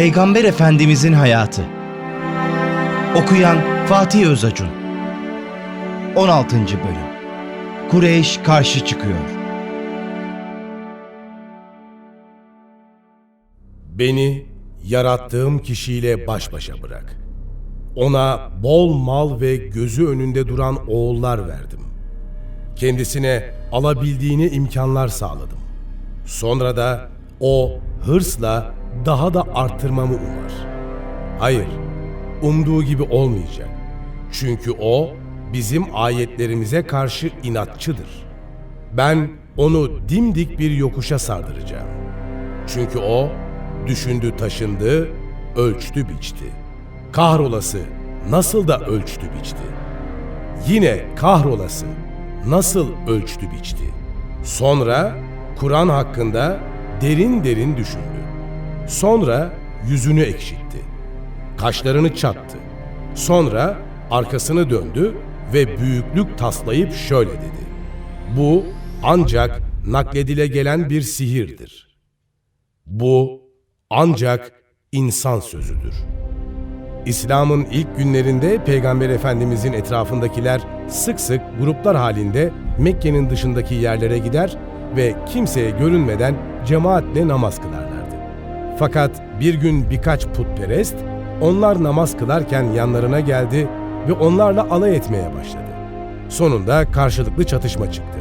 Peygamber Efendimizin hayatı. Okuyan Fatih Özacun. 16. bölüm. Kureyş karşı çıkıyor. Beni yarattığım kişiyle baş başa bırak. Ona bol mal ve gözü önünde duran oğullar verdim. Kendisine alabildiğini imkanlar sağladım. Sonra da o hırsla daha da arttırmamı umar. Hayır, umduğu gibi olmayacak. Çünkü o bizim ayetlerimize karşı inatçıdır. Ben onu dimdik bir yokuşa sardıracağım. Çünkü o düşündü taşındı, ölçtü biçti. Kahrolası nasıl da ölçtü biçti. Yine kahrolası nasıl ölçtü biçti. Sonra Kur'an hakkında derin derin düşündü. Sonra yüzünü ekşitti. Kaşlarını çattı. Sonra arkasını döndü ve büyüklük taslayıp şöyle dedi. Bu ancak nakledile gelen bir sihirdir. Bu ancak insan sözüdür. İslam'ın ilk günlerinde Peygamber Efendimizin etrafındakiler sık sık gruplar halinde Mekke'nin dışındaki yerlere gider ve kimseye görünmeden cemaatle namaz kılarlardı. Fakat bir gün birkaç putperest onlar namaz kılarken yanlarına geldi ve onlarla alay etmeye başladı. Sonunda karşılıklı çatışma çıktı.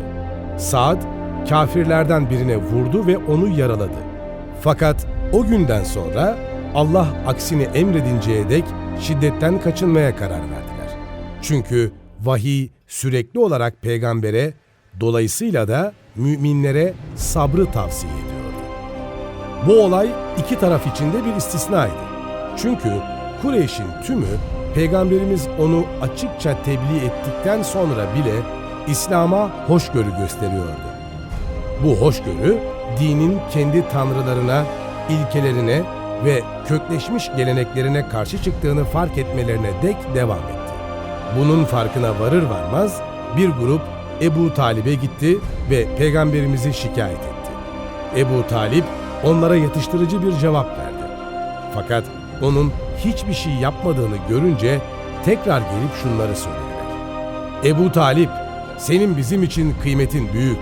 Saad kafirlerden birine vurdu ve onu yaraladı. Fakat o günden sonra Allah aksini emredinceye dek şiddetten kaçınmaya karar verdiler. Çünkü vahiy sürekli olarak peygambere, dolayısıyla da müminlere sabrı tavsiye ediyordu. Bu olay iki taraf için de bir istisnaydı. Çünkü Kureyş'in tümü peygamberimiz onu açıkça tebliğ ettikten sonra bile İslam'a hoşgörü gösteriyordu. Bu hoşgörü dinin kendi tanrılarına, ilkelerine ve kökleşmiş geleneklerine karşı çıktığını fark etmelerine dek devam etti. Bunun farkına varır varmaz bir grup Ebu Talib'e gitti ve peygamberimizi şikayet etti. Ebu Talip onlara yatıştırıcı bir cevap verdi. Fakat onun hiçbir şey yapmadığını görünce tekrar gelip şunları söylediler. Ebu Talip, senin bizim için kıymetin büyük.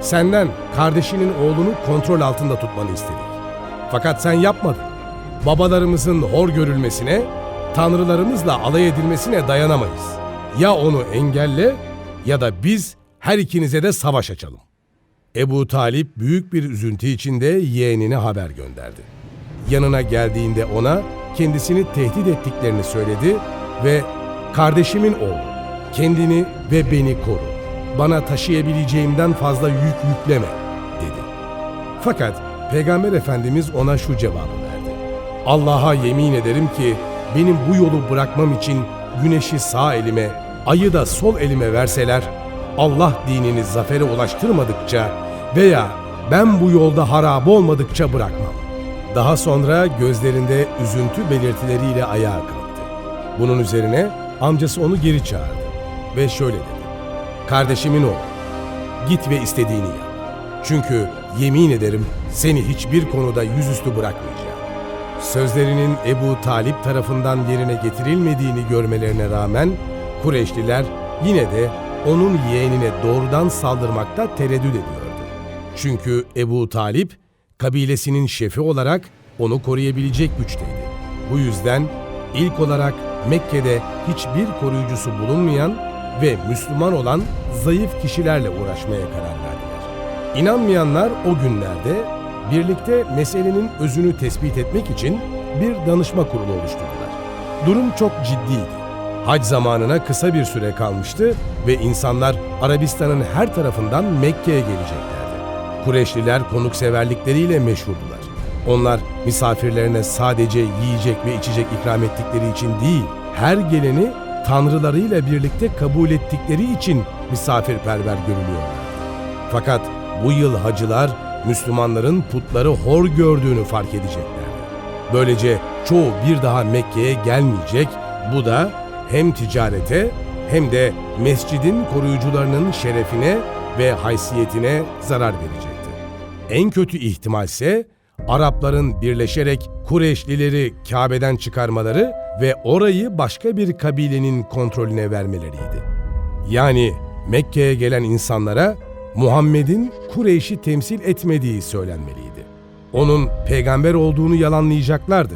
Senden kardeşinin oğlunu kontrol altında tutmanı istedik. Fakat sen yapmadın. Babalarımızın hor görülmesine, tanrılarımızla alay edilmesine dayanamayız. Ya onu engelle ya da biz her ikinize de savaş açalım. Ebu Talip büyük bir üzüntü içinde yeğenine haber gönderdi. Yanına geldiğinde ona kendisini tehdit ettiklerini söyledi ve kardeşimin oğlu kendini ve beni koru. Bana taşıyabileceğimden fazla yük yükleme dedi. Fakat Peygamber Efendimiz ona şu cevabı verdi. Allah'a yemin ederim ki benim bu yolu bırakmam için güneşi sağ elime, ayı da sol elime verseler, Allah dinini zafere ulaştırmadıkça veya ben bu yolda harap olmadıkça bırakmam. Daha sonra gözlerinde üzüntü belirtileriyle ayağa kalktı. Bunun üzerine amcası onu geri çağırdı ve şöyle dedi. Kardeşimin oğlu, git ve istediğini yap. Çünkü yemin ederim seni hiçbir konuda yüzüstü bırakmayacağım. Sözlerinin Ebu Talip tarafından yerine getirilmediğini görmelerine rağmen Kureyşliler yine de onun yeğenine doğrudan saldırmakta tereddüt ediyordu. Çünkü Ebu Talip kabilesinin şefi olarak onu koruyabilecek güçteydi. Bu yüzden ilk olarak Mekke'de hiçbir koruyucusu bulunmayan ve Müslüman olan zayıf kişilerle uğraşmaya karar verdiler. İnanmayanlar o günlerde birlikte meselenin özünü tespit etmek için bir danışma kurulu oluşturdular. Durum çok ciddiydi. Hac zamanına kısa bir süre kalmıştı ve insanlar Arabistan'ın her tarafından Mekke'ye geleceklerdi. Kureyşliler konukseverlikleriyle meşhurdular. Onlar misafirlerine sadece yiyecek ve içecek ikram ettikleri için değil, her geleni tanrılarıyla birlikte kabul ettikleri için misafirperver görülüyorlardı. Fakat bu yıl hacılar Müslümanların putları hor gördüğünü fark edeceklerdi. Böylece çoğu bir daha Mekke'ye gelmeyecek, bu da hem ticarete hem de mescidin koruyucularının şerefine ve haysiyetine zarar verecekti. En kötü ihtimalse Arapların birleşerek Kureyşlileri Kabe'den çıkarmaları ve orayı başka bir kabilenin kontrolüne vermeleriydi. Yani Mekke'ye gelen insanlara Muhammed'in Kureyş'i temsil etmediği söylenmeliydi. Onun peygamber olduğunu yalanlayacaklardı.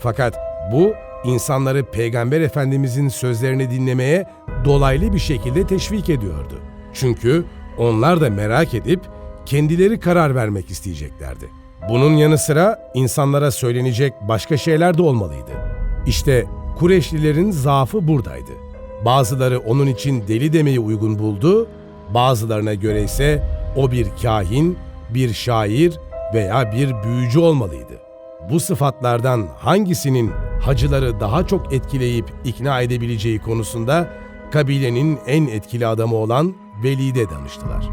Fakat bu insanları Peygamber Efendimizin sözlerini dinlemeye dolaylı bir şekilde teşvik ediyordu. Çünkü onlar da merak edip kendileri karar vermek isteyeceklerdi. Bunun yanı sıra insanlara söylenecek başka şeyler de olmalıydı. İşte Kureşlilerin zaafı buradaydı. Bazıları onun için deli demeyi uygun buldu, bazılarına göre ise o bir kahin, bir şair veya bir büyücü olmalıydı. Bu sıfatlardan hangisinin hacıları daha çok etkileyip ikna edebileceği konusunda kabilenin en etkili adamı olan Velid'e danıştılar.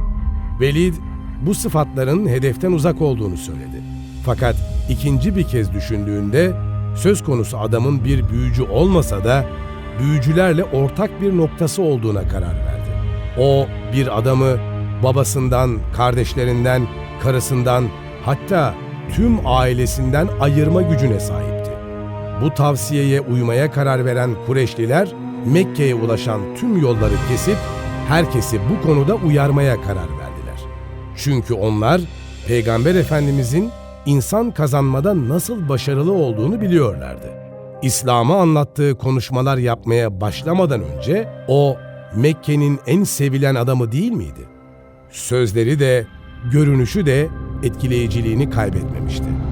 Velid bu sıfatların hedeften uzak olduğunu söyledi. Fakat ikinci bir kez düşündüğünde söz konusu adamın bir büyücü olmasa da büyücülerle ortak bir noktası olduğuna karar verdi. O bir adamı babasından, kardeşlerinden, karısından hatta tüm ailesinden ayırma gücüne sahipti. Bu tavsiyeye uymaya karar veren Kureşliler Mekke'ye ulaşan tüm yolları kesip herkesi bu konuda uyarmaya karar verdiler. Çünkü onlar Peygamber Efendimizin insan kazanmada nasıl başarılı olduğunu biliyorlardı. İslam'ı anlattığı konuşmalar yapmaya başlamadan önce o Mekke'nin en sevilen adamı değil miydi? Sözleri de, görünüşü de etkileyiciliğini kaybetmemişti.